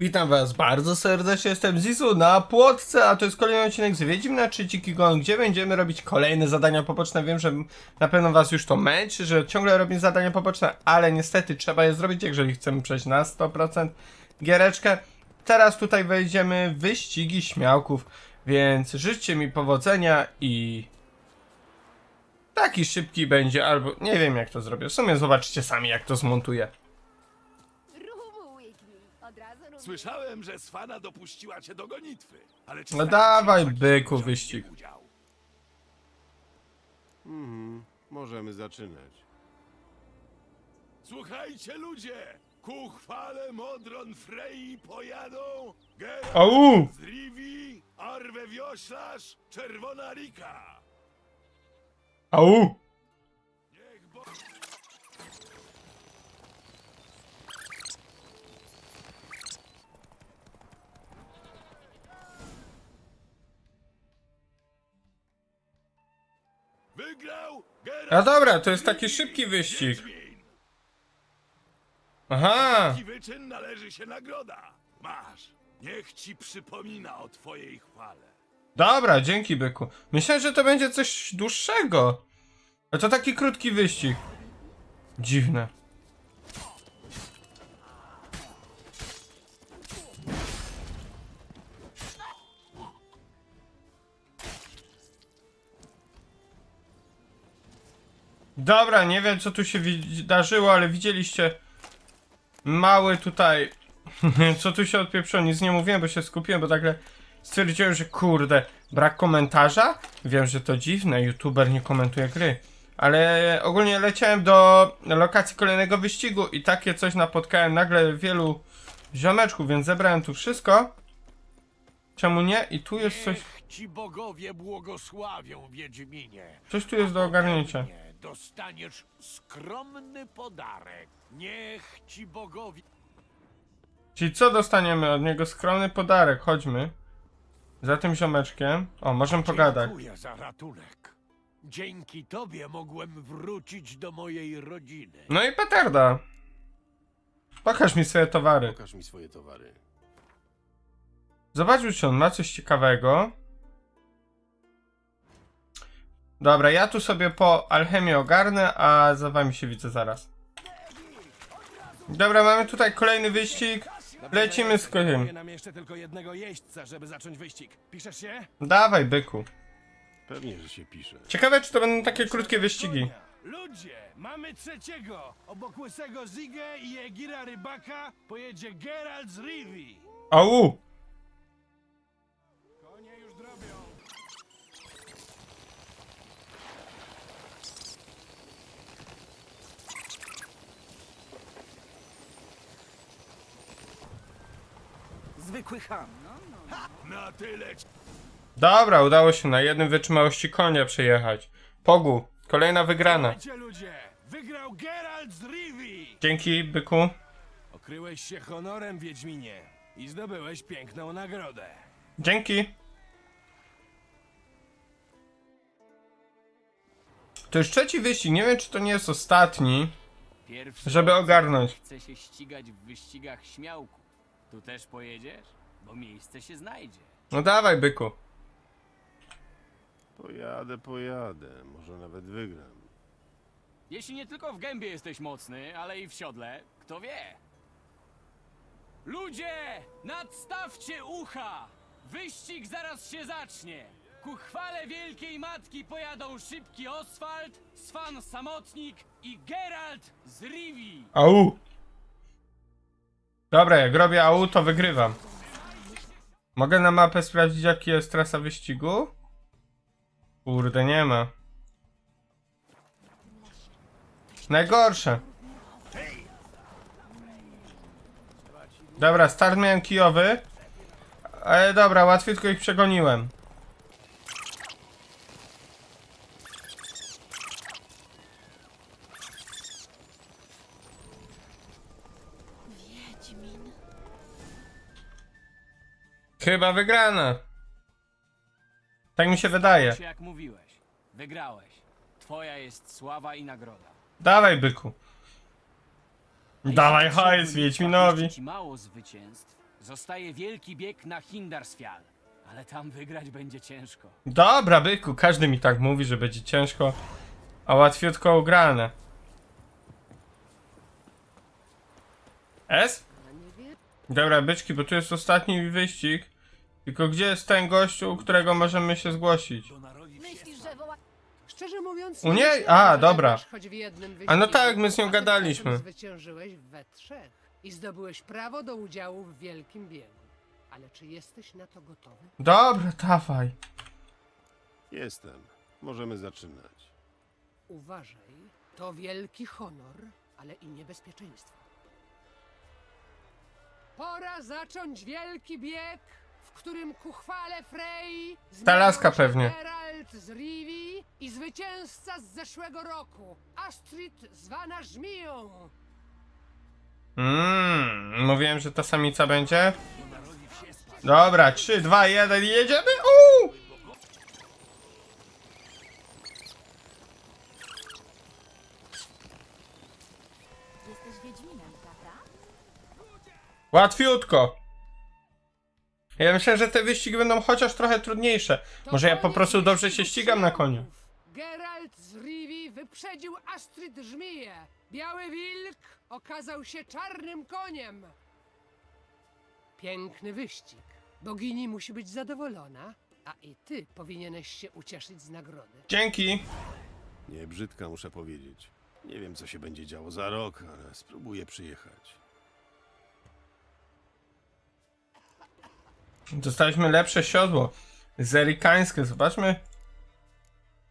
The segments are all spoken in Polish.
Witam was bardzo serdecznie, jestem Zizu na Płotce, a to jest kolejny odcinek z Wiedźmina 3 Dziki Gon, gdzie będziemy robić kolejne zadania poboczne. Wiem, że na pewno was już to męczy, że ciągle robimy zadania poboczne, ale niestety trzeba je zrobić, jeżeli chcemy przejść na 100% giereczkę. Teraz tutaj wejdziemy w wyścigi śmiałków, więc życzcie mi powodzenia i... Taki szybki będzie, albo nie wiem jak to zrobię. W sumie zobaczcie sami jak to zmontuję. Słyszałem, że Swana dopuściła cię do gonitwy. Ale czy No ci dawaj, byku, wziąć w niej wyścig. udział? Mhm, możemy zaczynać. Słuchajcie ludzie! Ku chwale Modron Frey pojadą Geralt Au! z Rivi, Arwe Wioślarz, Czerwona Rika. Au! A dobra, to jest taki szybki wyścig. Wiedźmin. Aha! Taki wyczyn należy się nagroda. Masz. Niech ci przypomina o twojej chwale. Dobra, dzięki byku. Myślałem, że to będzie coś dłuższego. A to taki krótki wyścig. Dziwne. Dobra, nie wiem co tu się wydarzyło, ale widzieliście mały tutaj co tu się odpieprzyło, nic nie mówiłem, bo się skupiłem, bo nagle stwierdziłem, że kurde, brak komentarza? Wiem, że to dziwne, youtuber nie komentuje gry. Ale ogólnie leciałem do lokacji kolejnego wyścigu i takie coś napotkałem nagle wielu ziomeczków, więc zebrałem tu wszystko. Czemu nie? I tu jest coś, Niech ci bogowie błogosławią, Wiedźminie. coś tu jest do ogarnięcia. Nie, dostaniesz skromny podarek. Niech ci bogowie... Czyli co dostaniemy od niego? Skromny podarek, chodźmy. Za tym ziomeczkiem. O, możemy pogadać. Dziękuję za ratunek. Dzięki tobie mogłem wrócić do mojej rodziny. No i petarda. Pokaż mi swoje towary. Pokaż mi swoje towary. Zobaczmy, czy on ma coś ciekawego. Dobra, ja tu sobie po alchemię ogarnę, a za wami się widzę zaraz. Dobra, mamy tutaj kolejny wyścig. Lecimy z kochiem. nam jeszcze tylko jednego jeźdźca, żeby zacząć wyścig. Piszesz się? Dawaj, byku. Pewnie, że się pisze. Ciekawe, czy to będą takie krótkie wyścigi. Ludzie, mamy trzeciego! Obok łysego Zigę i Egira Rybaka pojedzie Geralt z Rivi. Au! Zwykły ham. Na tyle Dobra, udało się na jednym wytrzymałości konia przejechać. Pogu, kolejna wygrana. Ludzie, wygrał Geralt z Rivi. Dzięki, byku. Okryłeś się honorem, Wiedźminie. I zdobyłeś piękną nagrodę. Dzięki. To już trzeci wyścig, nie wiem czy to nie jest ostatni. Pierwszy Żeby ogarnąć. Chce się ścigać w wyścigach śmiałków. Tu też pojedziesz? Bo miejsce się znajdzie. No dawaj, byku. Pojadę, pojadę. Może nawet wygram. Jeśli nie tylko w gębie jesteś mocny, ale i w siodle, kto wie? Ludzie! Nadstawcie ucha! Wyścig zaraz się zacznie! Ku chwale Wielkiej Matki pojadą szybki Oswald, Swan Samotnik i Geralt z Rivi! Au. Dobra, jak robię au, to wygrywam. Mogę na mapę sprawdzić, jaki jest trasa wyścigu? Kurde, nie ma. Najgorsze. Dobra, start miałem kijowy. Ale dobra, łatwiutko ich przegoniłem. Chyba wygrana. Tak mi się wydaje. Jak mówiłeś, wygrałeś. Twoja jest sława i nagroda. Dawaj, byku. Dawaj hajs mi Wiedźminowi. ci mało zwycięstw, Zostaje wielki bieg na Hindarsfjall, ale tam wygrać będzie ciężko. Dobra, byku, każdy mi tak mówi, że będzie ciężko, a łatwiutko ugrane. S? Dobra, byczki, bo tu jest ostatni wyścig. Tylko gdzie jest ten gościu, u którego możemy się zgłosić? Myślisz, że woła... Szczerze mówiąc, U niej? A, dobra. A no tak, my z nią gadaliśmy. zwyciężyłeś we trzech i zdobyłeś prawo do udziału w wielkim biegu. Ale czy jesteś na to gotowy? Dobra, dawaj. Jestem. Możemy zaczynać. Uważaj, to wielki honor, ale i niebezpieczeństwo. Pora zacząć wielki bieg, w którym ku chwale Frey Ta laska pewnie. Geralt z Rivi i zwycięzca z zeszłego roku, Astrid zwana Żmiją. Mmm, mówiłem, że ta samica będzie. Dobra, 3, 2, 1, jedziemy! Uuu! Jesteś Wiedźminem, prawda? Łatwiutko. Ja myślę, że te wyścigi będą chociaż trochę trudniejsze. To Może ja po prostu dobrze się ścigam na koniu. Geralt z Rivi wyprzedził Astrid Żmiję. Biały wilk okazał się czarnym koniem. Piękny wyścig. Bogini musi być zadowolona, a i ty powinieneś się ucieszyć z nagrody. Dzięki. Nie brzydka, muszę powiedzieć. Nie wiem, co się będzie działo za rok, ale spróbuję przyjechać. Dostaliśmy lepsze siodło. Zerikańskie, zobaczmy.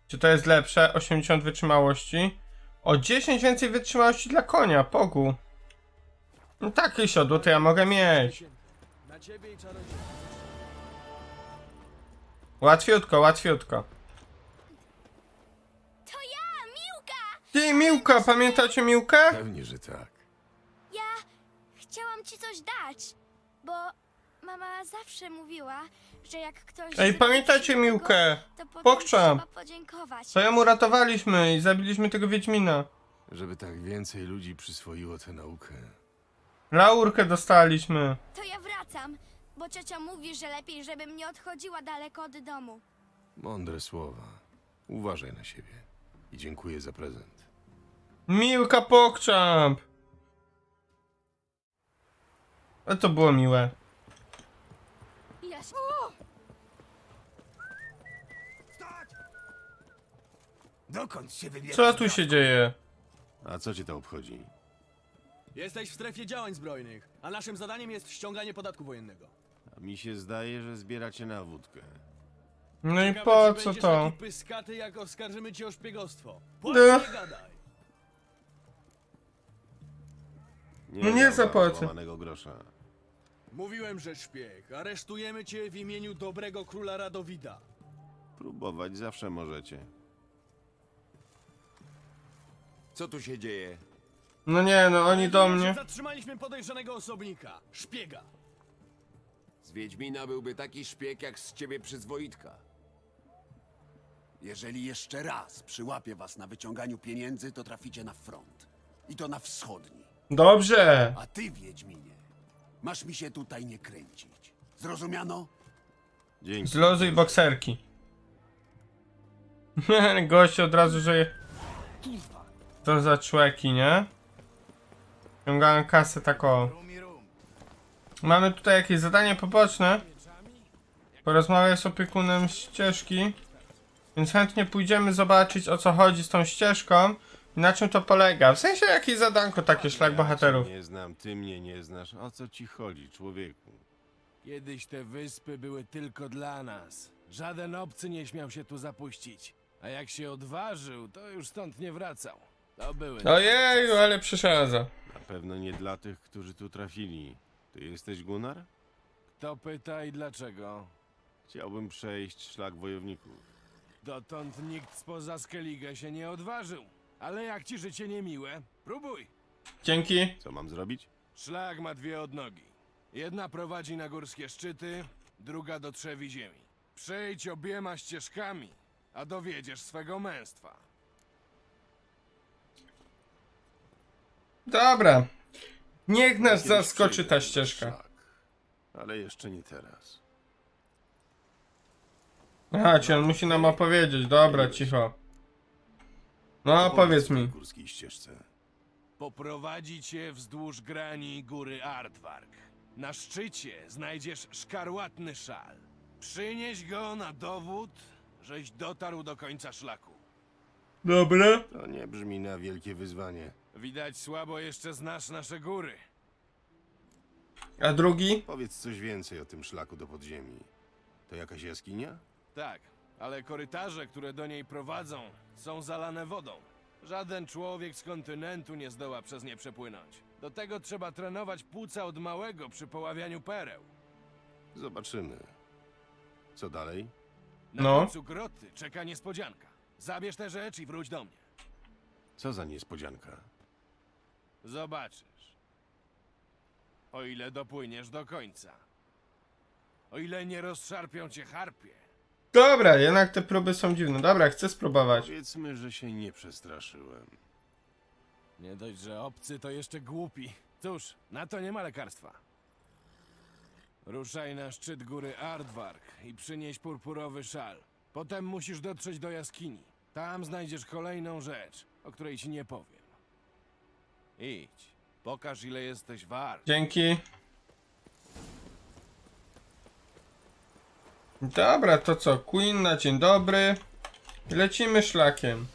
Czy to jest lepsze? 80 wytrzymałości. O 10 więcej wytrzymałości dla konia, pogu. No takie siodło to ja mogę mieć. Łatwiutko, łatwiutko. To ja, Miłka! Ty, Miłka, pamiętacie Miłkę? Pewnie, że tak. Ja chciałam ci coś dać, bo mama zawsze mówiła, że jak ktoś... Ej, pamiętacie Miłkę? To potem Pokrzam. trzeba podziękować. Co ją uratowaliśmy i zabiliśmy tego Wiedźmina. Żeby tak więcej ludzi przyswoiło tę naukę. Laurkę dostaliśmy. To ja wracam, bo ciocia mówi, że lepiej, żebym nie odchodziła daleko od domu. Mądre słowa. Uważaj na siebie. I dziękuję za prezent. Miłka Pokczamp! A to było miłe. Dokąd się wybierzesz? Co tu się dzieje? A co cię to obchodzi? Jesteś w strefie działań zbrojnych, a naszym zadaniem jest ściąganie podatku wojennego. A mi się zdaje, że zbieracie na wódkę. No i Ciekawe, po czy co będziesz to? taki pyskaty, jak oskarżymy cię o szpiegostwo. No. Płacz nie gadaj. Nie, No nie zapłacę. grosza. Mówiłem, że szpieg. Aresztujemy cię w imieniu dobrego króla Radowida. Próbować zawsze możecie. Co tu się dzieje? No nie, no oni do mnie. Zatrzymaliśmy podejrzanego osobnika. Szpiega. Z Wiedźmina byłby taki szpieg jak z ciebie przyzwoitka. Jeżeli jeszcze raz przyłapię was na wyciąganiu pieniędzy, to traficie na front. I to na wschodni. Dobrze. A ty, Wiedźminie, masz mi się tutaj nie kręcić. Zrozumiano? Dzięki. Zluzuj bokserki. Gość od razu, że... To za człeki, nie? Ciągałem kasę tak o. Mamy tutaj jakieś zadanie poboczne. Porozmawiaj z opiekunem ścieżki. Więc chętnie pójdziemy zobaczyć o co chodzi z tą ścieżką na czym to polega. W sensie jakieś zadanko takie szlak bohaterów. Ja cię nie znam, ty mnie nie znasz. O co ci chodzi, człowieku? Kiedyś te wyspy były tylko dla nas. Żaden obcy nie śmiał się tu zapuścić. A jak się odważył, to już stąd nie wracał. To były... Ojeju, ale przeszadza. Na pewno nie dla tych, którzy tu trafili. Ty jesteś Gunnar? Kto pyta i dlaczego? Chciałbym przejść szlak wojowników. Dotąd nikt spoza Skellige się nie odważył. Ale jak ci życie niemiłe, próbuj. Dzięki. Co mam zrobić? Szlak ma dwie odnogi. Jedna prowadzi na górskie szczyty, druga do trzewi ziemi. Przejdź obiema ścieżkami, a dowiedziesz swego męstwa. Dobra. Niech nas Kiedyś zaskoczy ta ścieżka. szlak. ale jeszcze nie teraz. Aha, czy on musi nam opowiedzieć. Dobra, cicho. No, powiedz mi. Górskiej ścieżce. Poprowadzi cię wzdłuż grani góry Ardvark. Na szczycie znajdziesz szkarłatny szal. Przynieś go na dowód, żeś dotarł do końca szlaku. Dobra. To nie brzmi na wielkie wyzwanie. Widać słabo jeszcze znasz nasze góry. A drugi? Powiedz coś więcej o tym szlaku do podziemi. To jakaś jaskinia? Tak, ale korytarze, które do niej prowadzą, są zalane wodą. Żaden człowiek z kontynentu nie zdoła przez nie przepłynąć. Do tego trzeba trenować płuca od małego przy poławianiu pereł. Zobaczymy. Co dalej? Na No. końcu groty czeka niespodzianka. Zabierz tę rzecz i wróć do mnie. Co za niespodzianka? Zobaczysz. O ile dopłyniesz do końca. O ile nie rozszarpią cię harpie. Dobra, jednak te próby są dziwne. Dobra, chcę spróbować. Powiedzmy, że się nie przestraszyłem. Nie dość, że obcy to jeszcze głupi. Cóż, na to nie ma lekarstwa. Ruszaj na szczyt góry Ardvark i przynieś purpurowy szal. Potem musisz dotrzeć do jaskini. Tam znajdziesz kolejną rzecz, o której ci nie powiem. Idź, pokaż ile jesteś wart. Dzięki. Dobra, to co? Queen na dzień dobry. Lecimy szlakiem.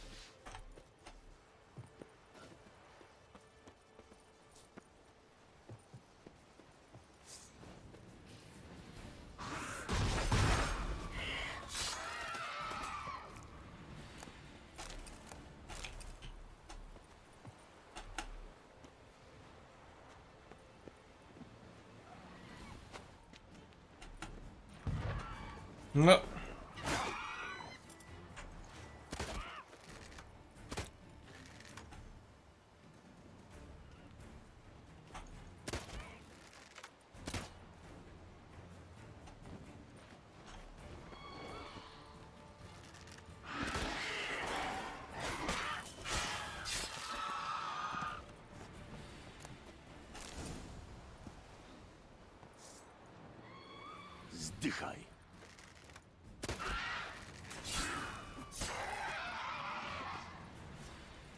No.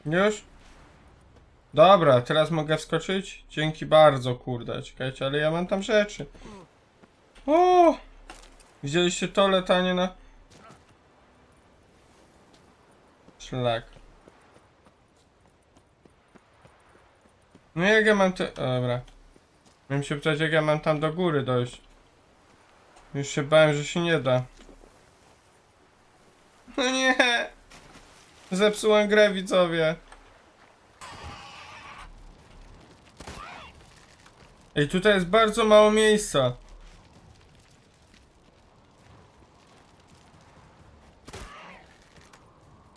Już? Dobra, teraz mogę wskoczyć? Dzięki bardzo, kurde. Czekajcie, ale ja mam tam rzeczy. O! Widzieliście to latanie na... Szlak. No jak ja mam te... Dobra. Miałem się pytać, jak ja mam tam do góry dojść. Już się bałem, że się nie da. No nie! Zepsułem grę, widzowie. Ej, tutaj jest bardzo mało miejsca.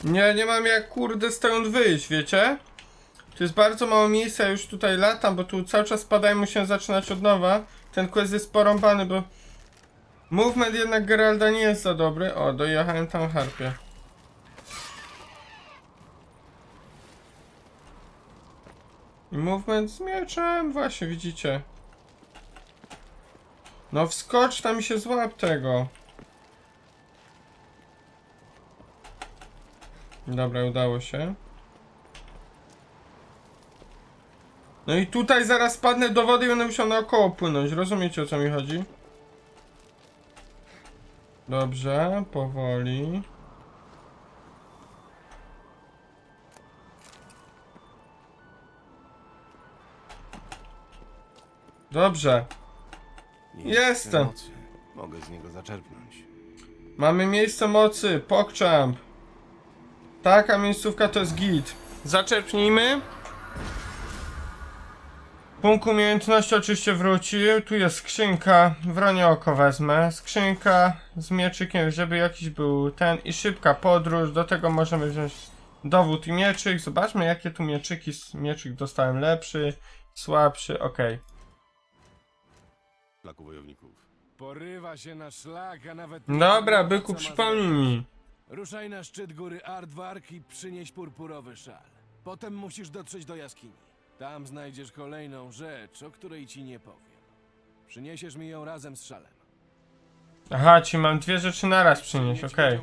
Nie, nie mam jak kurde stąd wyjść, wiecie? Tu jest bardzo mało miejsca, już tutaj latam, bo tu cały czas spadają, musimy zaczynać od nowa. Ten quest jest porąbany, bo... Movement jednak Geralda nie jest za dobry. O, dojechałem tam harpie. Movement z mieczem, właśnie widzicie. No wskocz tam i się złap tego. Dobra, udało się. No i tutaj zaraz spadnę do wody i będę musiał naokoło płynąć. Rozumiecie o co mi chodzi? Dobrze, powoli. Dobrze. Jestem. mocy. Mogę z niego zaczerpnąć. Mamy miejsce mocy, PogChamp. Taka miejscówka to jest git. Zaczerpnijmy. Punkt umiejętności oczywiście wrócił. Tu jest skrzynka. Wronie oko wezmę. Skrzynka z mieczykiem, żeby jakiś był ten. I szybka podróż. Do tego możemy wziąć dowód i mieczyk. Zobaczmy jakie tu mieczyki. Mieczyk dostałem lepszy, słabszy. Okej. Szlaku wojowników. Porywa się na szlak, a nawet... nie Dobra, byku, przypomnij mi. Ruszaj na szczyt góry Ardvark i przynieś purpurowy szal. Potem musisz dotrzeć do jaskini. Tam znajdziesz kolejną rzecz, o której ci nie powiem. Przyniesiesz mi ją razem z szalem. Aha, ci mam dwie rzeczy naraz przynieść, okej.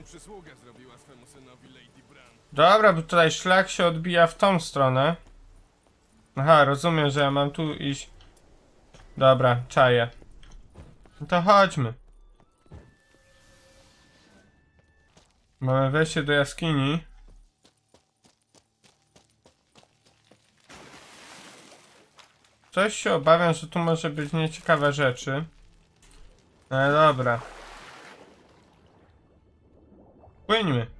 Dobra, bo tutaj szlak się odbija w tą stronę. Aha, rozumiem, że ja mam tu iść. Dobra, czaję. No to chodźmy. Mamy wejście do jaskini. Coś się obawiam, że tu może być nieciekawe rzeczy. No dobra. Płyńmy.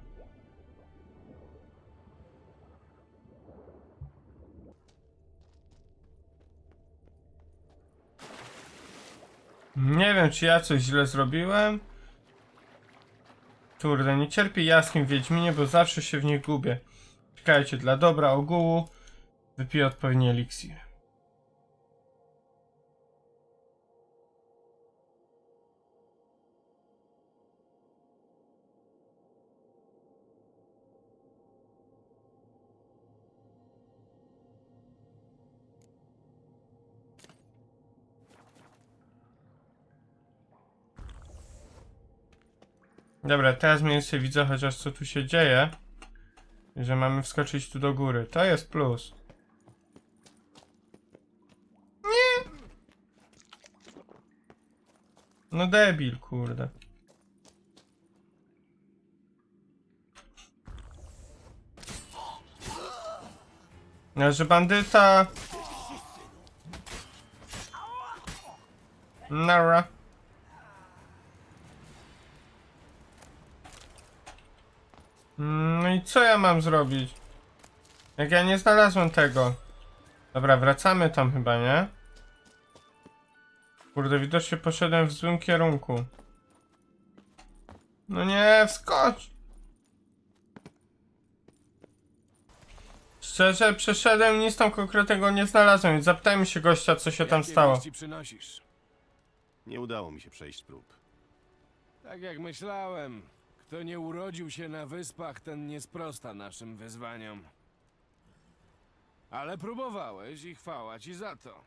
Nie wiem, czy ja coś źle zrobiłem. Kurde, nie cierpię jaskiń w Wiedźminie, bo zawsze się w nich gubię. Czekajcie, dla dobra ogółu wypiję odpowiedni eliksir. Dobra, teraz mniej więcej widzę chociaż co tu się dzieje. Że mamy wskoczyć tu do góry. To jest plus. Nie! No debil, kurde. No, że bandyta... Nara. No i co ja mam zrobić? Jak ja nie znalazłem tego. Dobra, wracamy tam chyba, nie? Kurde, widocznie poszedłem w złym kierunku. No nie, wskocz! Szczerze, przeszedłem, nic tam konkretnego nie znalazłem, więc zapytajmy się gościa, co się tam Jakie stało. wieści przynosisz? Nie udało mi się przejść prób. Tak jak myślałem. Kto nie urodził się na wyspach, ten nie sprosta naszym wyzwaniom. Ale próbowałeś i chwała ci za to.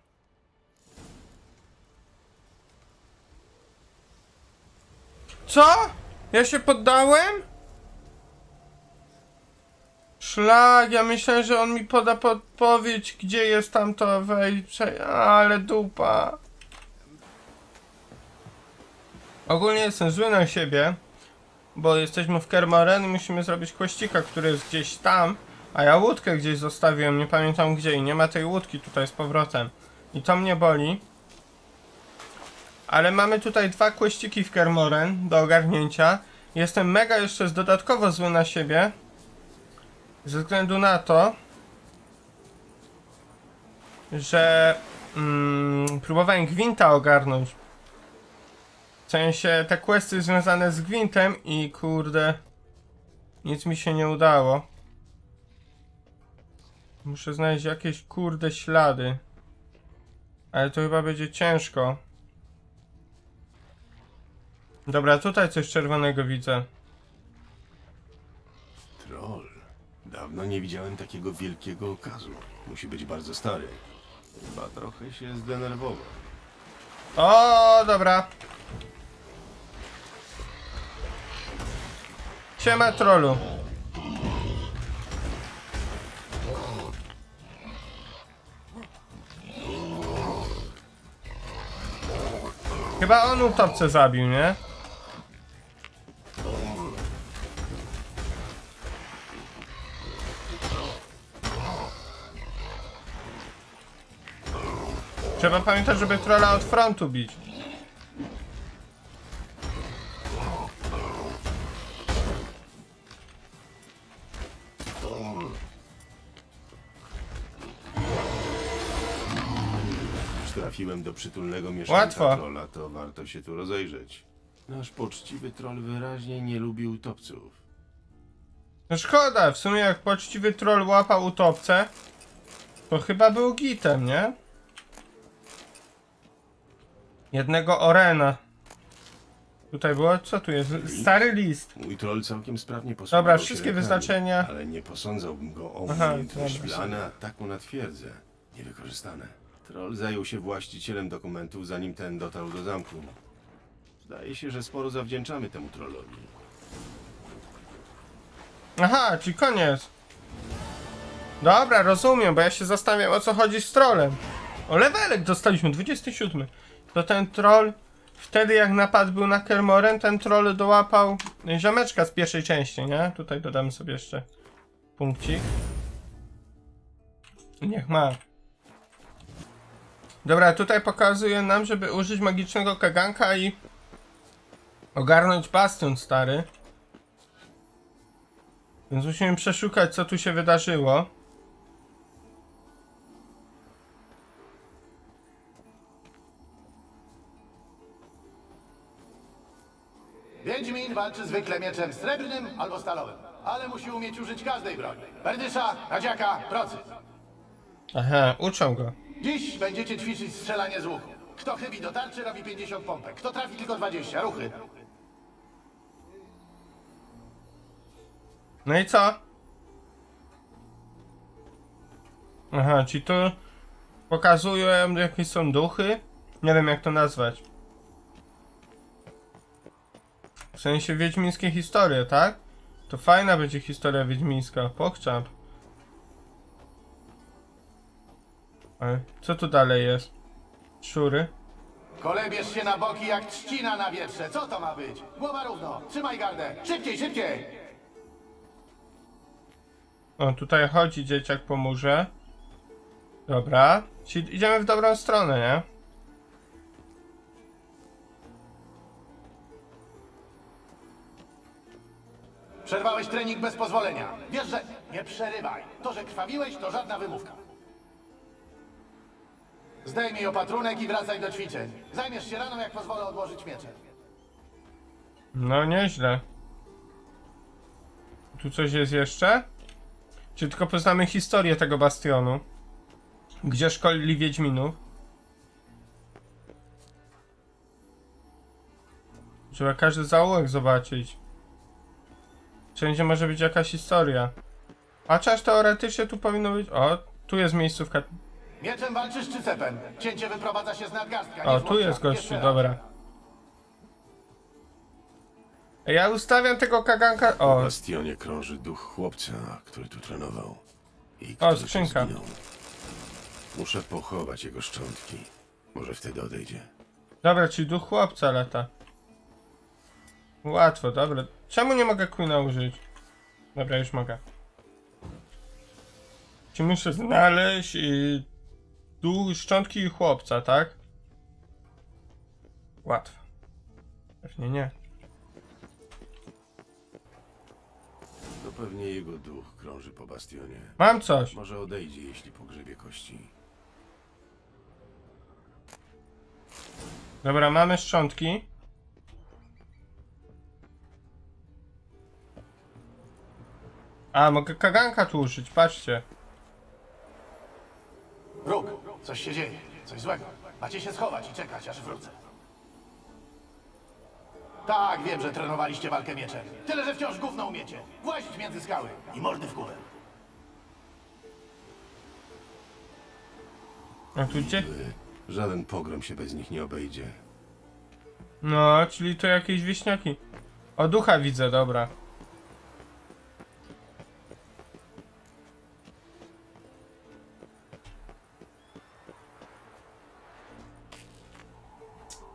Co? Ja się poddałem? Szlak, ja myślałem, że on mi poda podpowiedź, gdzie jest tamto wejście, ale dupa. Ogólnie jestem zły na siebie, bo jesteśmy w Kermoren i musimy zrobić kościka, który jest gdzieś tam, a ja łódkę gdzieś zostawiłem, nie pamiętam gdzie i nie ma tej łódki tutaj z powrotem. I to mnie boli. Ale mamy tutaj dwa kłeściki w Kermoren do ogarnięcia. Jestem mega jeszcze dodatkowo zły na siebie. Ze względu na to, że mm, próbowałem Gwinta ogarnąć. W sensie te questy związane z Gwintem i kurde, nic mi się nie udało. Muszę znaleźć jakieś kurde ślady. Ale to chyba będzie ciężko. Dobra, tutaj coś czerwonego widzę. Troll. Dawno nie widziałem takiego wielkiego okazu. Musi być bardzo stary. Chyba trochę się zdenerwował. O, dobra. Siema trollu. Chyba on utopcę zabił, nie? Trzeba pamiętać, żeby trolla od frontu bić. Trafiłem do przytulnego mieszkania Łatwo. to warto się tu rozejrzeć. Nasz poczciwy troll wyraźnie nie lubi utopców. No szkoda, w sumie jak poczciwy troll łapał utopcę, to chyba był gitem, nie? Jednego Orena. Tutaj było, co tu jest? Stary list. Mój troll całkiem sprawnie posługiwał Dobra, wszystkie wyznaczenia. Ale nie posądzałbym go o Aha, umiejętność dobra. plana ataku na twierdzę. Niewykorzystane. Troll zajął się właścicielem dokumentów, zanim ten dotarł do zamku. Zdaje się, że sporo zawdzięczamy temu trollowi. Aha, czyli koniec. Dobra, rozumiem, bo ja się zastanawiam o co chodzi z trolem. O levelek dostaliśmy, 27. To ten troll, wtedy jak napad był na Kermoren, ten troll dołapał ziomeczka z pierwszej części, nie? Tutaj dodamy sobie jeszcze punkcik. Niech ma. Dobra, tutaj pokazuje nam, żeby użyć magicznego kaganka i ogarnąć bastion stary. Więc musimy przeszukać, co tu się wydarzyło. Wiedźmin walczy zwykle mieczem srebrnym albo stalowym, ale musi umieć użyć każdej broni. Berdysza, radziaka, procy. Aha, uczą go. Dziś będziecie ćwiczyć strzelanie z łuku. Kto chybi do tarczy robi 50 pompek, kto trafi tylko 20, ruchy. No i co? Aha, czyli tu pokazują jakieś są duchy? Nie wiem jak to nazwać. W sensie wiedźmińskie historie, tak? To fajna będzie historia wiedźmińska. Pokczam. Ale co tu dalej jest? Szury? Kolebiesz się na boki jak trzcina na wietrze. Co to ma być? Głowa równo, trzymaj gardę. Szybciej, szybciej! O, tutaj chodzi dzieciak po murze. Dobra. Czyli idziemy w dobrą stronę, nie? Przerwałeś trening bez pozwolenia. Wiesz, że... Nie przerywaj. To, że krwawiłeś, to żadna wymówka. Zdejmij opatrunek i wracaj do ćwiczeń. Zajmiesz się raną, jak pozwolę odłożyć miecze. No, nieźle. Tu coś jest jeszcze? Czy tylko poznamy historię tego bastionu? Gdzie szkolili Wiedźminów? Trzeba każdy zaułek zobaczyć. Wszędzie może być jakaś historia. A chociaż teoretycznie tu powinno być... O, tu jest miejscówka. Mieczem walczysz czy cepem? Cięcie wyprowadza się z nadgarstka. O, nie z tu łokcia. jest gościu, Jeszcze raz. dobra. Ja ustawiam tego kaganka... W O, bastionie krąży duch chłopca, który tu trenował. I który tu skrzynka. zginął. Muszę pochować jego szczątki. Może wtedy odejdzie. Dobra, czyli duch chłopca lata. Łatwo, dobra. Czemu nie mogę Queena użyć? Dobra, już mogę. Czy muszę znaleźć y, duch, szczątki chłopca, tak? Łatwo. Pewnie nie. To pewnie jego duch krąży po bastionie. Mam coś. Może odejdzie, jeśli pogrzebie kości. Dobra, mamy szczątki. A, mogę kaganka tu użyć, patrzcie. Róg, coś się dzieje. Coś złego. Macie się schować i czekać, aż wrócę. Tak, wiem, że trenowaliście walkę mieczem. Tyle, że wciąż gówno umiecie. Włazić między skały i mordy w górę. A tu gdzie? Żaden pogrom się bez nich nie obejdzie. No, czyli to jakieś wieśniaki. O, ducha widzę, dobra.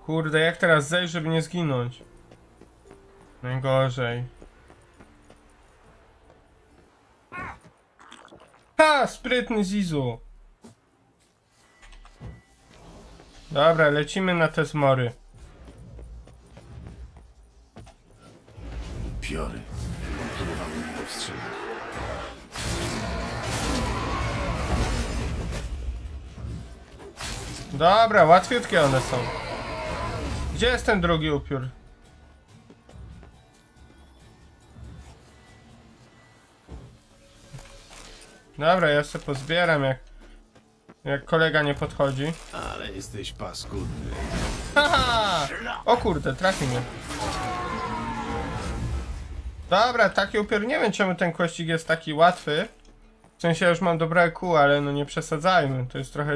Kurde, jak teraz zejść, żeby nie zginąć? Najgorzej. Ha! Sprytny Zizu! Dobra, lecimy na te zmory. Piory. Powstrzymać. Dobra, łatwiutkie one są. Gdzie jest ten drugi upiór? Dobra, ja sobie pozbieram jak, jak kolega nie podchodzi. Ale jesteś paskudny. Haha! O kurde, trafi mnie. Dobra, taki upiór, nie wiem czemu ten kościg jest taki łatwy. W sensie ja już mam dobre kół, ale no nie przesadzajmy, to jest trochę.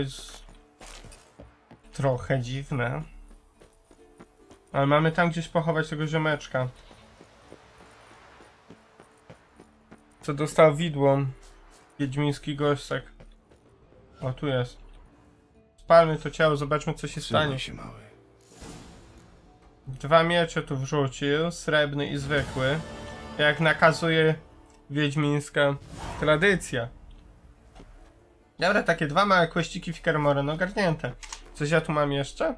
Trochę dziwne. Ale mamy tam gdzieś pochować tego ziomeczka. Co dostał widło. Wiedźmiński gośćek. O, tu jest. Spalmy to ciało, zobaczmy co się stanie. Trzymaj się, mały. Dwa miecze tu wrzucił, srebrny i zwykły. Jak nakazuje wiedźmińska tradycja. Dobra, takie dwa małe kłeściki w Kermoren ogarnięte. Coś ja tu mam jeszcze?